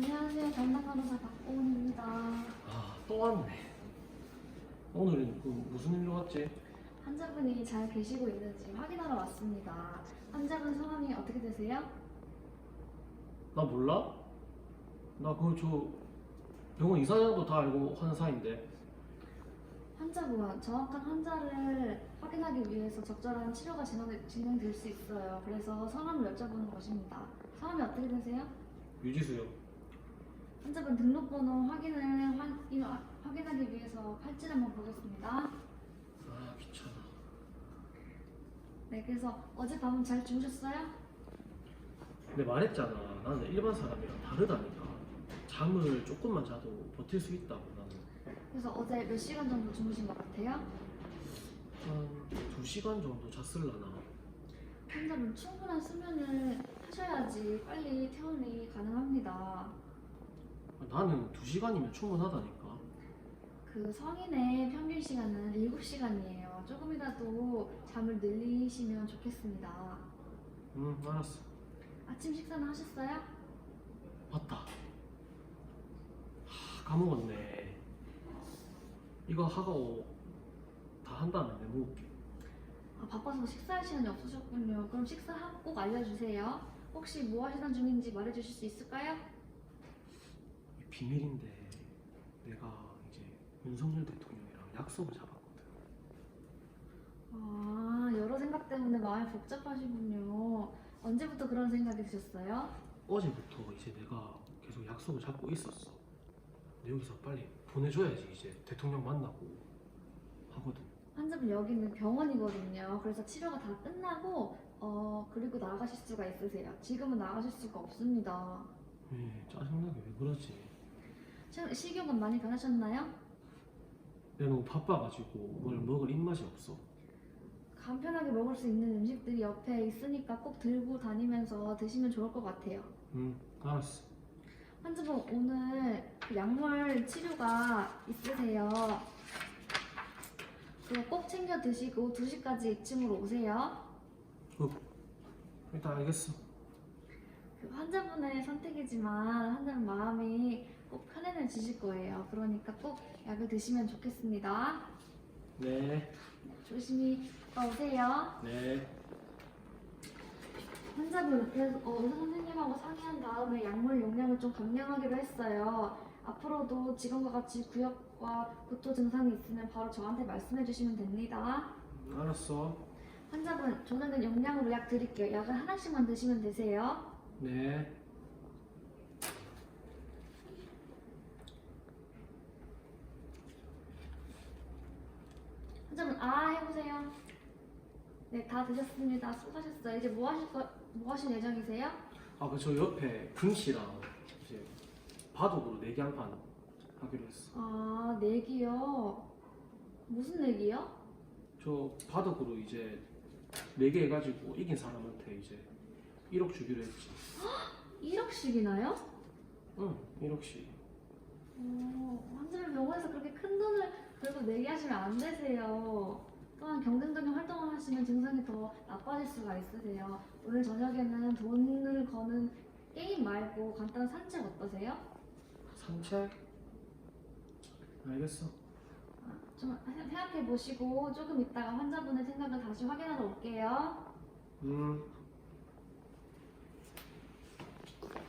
안녕하세요. 담당 간호사 박고은입니다. 아, 또 왔네. 오늘은 그 무슨 일로 왔지? 환자분이 잘 계시고 있는지 확인하러 왔습니다. 환자분 성함이 어떻게 되세요? 나 몰라? 나 그 저 병원 이사장도 다 알고 하는 사이인데. 환자분, 정확한 환자를 확인하기 위해서 적절한 치료가 진행, 진행될 수 있어요. 그래서 성함을 여쭤보는 것입니다. 성함이 어떻게 되세요? 유지수요. 환자분 등록번호 확인을 확, 이- 확인하기 위해서 팔찌를 한번 보겠습니다. 아, 귀찮아. 네, 그래서 어젯밤은 잘 주무셨어요? 근데 말했잖아. 나는 일반 사람이랑 다르다니까. 잠을 조금만 자도 버틸 수 있다고 나는. 그래서 어제 몇 시간 정도 주무신 것 같아요? 한 2시간 정도 잤을라나. 환자분 충분한 수면을 하셔야지 빨리 퇴원이 가능합니다. 나는 2시간이면 충분하다니까. 그 성인의 평균 시간은 7시간이에요. 조금이라도 잠을 늘리시면 좋겠습니다. 응, 알았어. 아침 식사는 하셨어요? 맞다. 하, 까먹었네. 이거 하고 다 한 다음에 메모할게. 아, 바빠서 식사할 시간이 없으셨군요. 그럼 식사하고 꼭 알려주세요. 혹시 뭐 하시던 중인지 말해주실 수 있을까요? 이 비밀인데 내가 이제 윤석열 대통령이랑 약속을 잡았거든. 아, 여러 생각 때문에 마음이 복잡하시군요. 언제부터 그런 생각이 드셨어요? 어제부터 이제 내가 계속 약속을 잡고 있었어. 근데 여기서 빨리 보내줘야지 이제 대통령 만나고 하거든. 환자분 여기는 병원이거든요. 그래서 치료가 다 끝나고 어 그리고 나가실 수가 있으세요. 지금은 나가실 수가 없습니다. 왜 짜증나게 왜 그러지? 최근 식욕은 많이 변하셨나요? 내가 너무 바빠가지고 뭘 먹을 입맛이 없어. 간편하게 먹을 수 있는 음식들이 옆에 있으니까 꼭 들고 다니면서 드시면 좋을 것 같아요. 응, 알았어. 환자분 오늘 그 약물 치료가 있으세요. 그거 꼭 챙겨 드시고 2시까지 2층으로 오세요. 일단 알겠어. 그 환자분의 선택이지만 환자분 마음이 꼭 편안해지실 거예요. 그러니까 꼭 약을 드시면 좋겠습니다. 네, 조심히 갔다 오세요. 네. 환자분 옆에서 어, 의사 선생님하고 상의한 다음에 약물 용량을 좀 감량하기로 했어요. 앞으로도 지금과 같이 구역과 구토 증상이 있으면 바로 저한테 말씀해 주시면 됩니다. 음, 알았어. 환자분 조정된 용량으로 약 드릴게요. 약을 하나씩만 드시면 되세요. 네. 아 해보세요. 네, 다 드셨습니다. 수고하셨어요. 이제 뭐 하실 거, 뭐 하실 예정이세요? 아, 그 저 옆에 금 씨랑 이제 바둑으로 내기 한 판 하기로 했어. 아, 내기요. 무슨 내기요? 저 바둑으로 이제 내기 해가지고 이긴 사람한테 이제 1억 주기로 했지. 1억씩이나요? 응, 1억씩. 어, 환자분 병원에서 그렇게 큰 돈을 들고 내기하시면 안 되세요. 또한 경쟁적인 활동을 하시면 증상이 더 나빠질 수가 있으세요. 오늘 저녁에는 돈을 거는 게임 말고 간단한 산책 어떠세요? 산책? 알겠어. 아, 좀 생각해 보시고 조금 있다가 환자분의 생각을 다시 확인하러 올게요. 음,